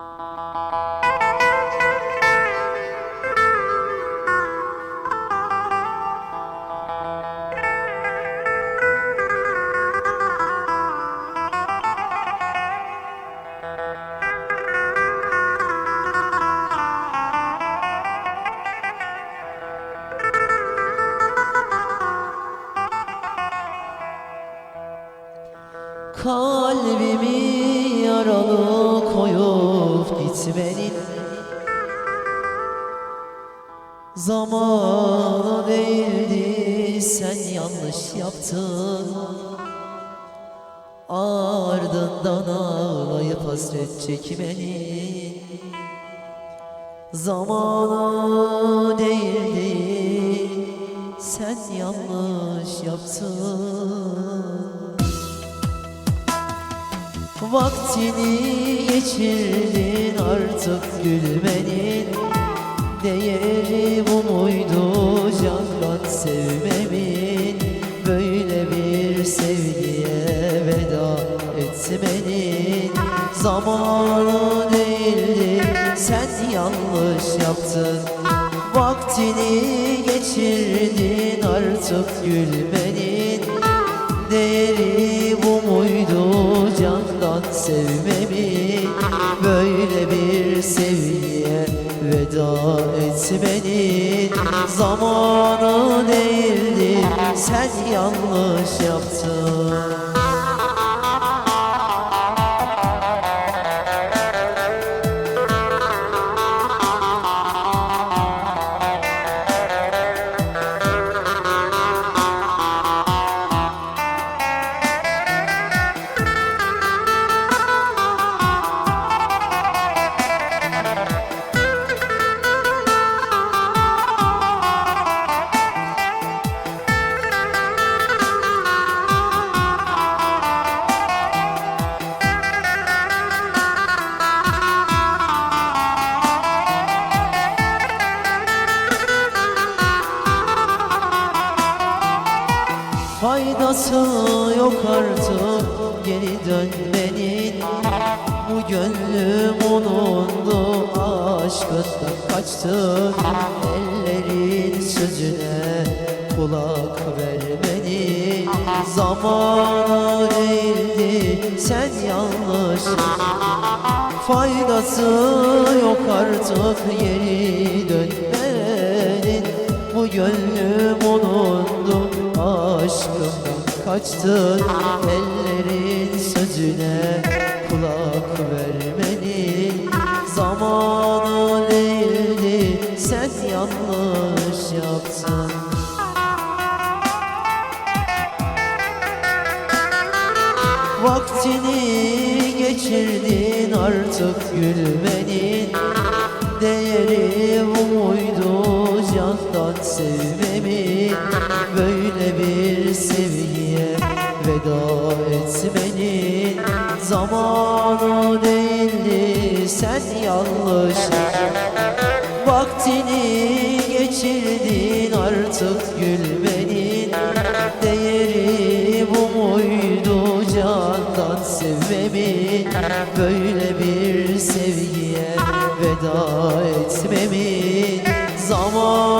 Música Kalbimi yaralı koyup gitmenin Zamanı değildi sen yanlış yaptın. Ardından ağlayıp hasret çekmenin Zamanı değildi sen yanlış yaptın Vaktini geçirdin artık gülmenin. Değeri bu muydu candan sevmemin? Böyle bir sevgiye veda etmenin. Zamanı değildi sen yanlış yaptın. Vaktini geçirdin artık gülmenin. Değeri candan sevmemin Böyle bir sevgiye veda etmenin Zamanı değildi. Sen yanlış yaptın Faydası yok artık. Geri dönmenin. Bu gönlüm onundu. Aşkından kaçtın Ellerin sözüne kulak vermenin. Zamanı değildi sen yanlış Faydası yok artık. Geri kaçtın Ellerin sözüne kulak vermenin Zamanı değildi sen yanlış yaptın. Vaktini geçirdin artık gülmenin. Değeri bu muydu candan sevmemin. Böyle Zamanı değildi sen yanlış Vaktini geçirdin artık gülmenin Değeri bu muydu candan sevmemin? Böyle bir sevgiye veda etmemin. Zaman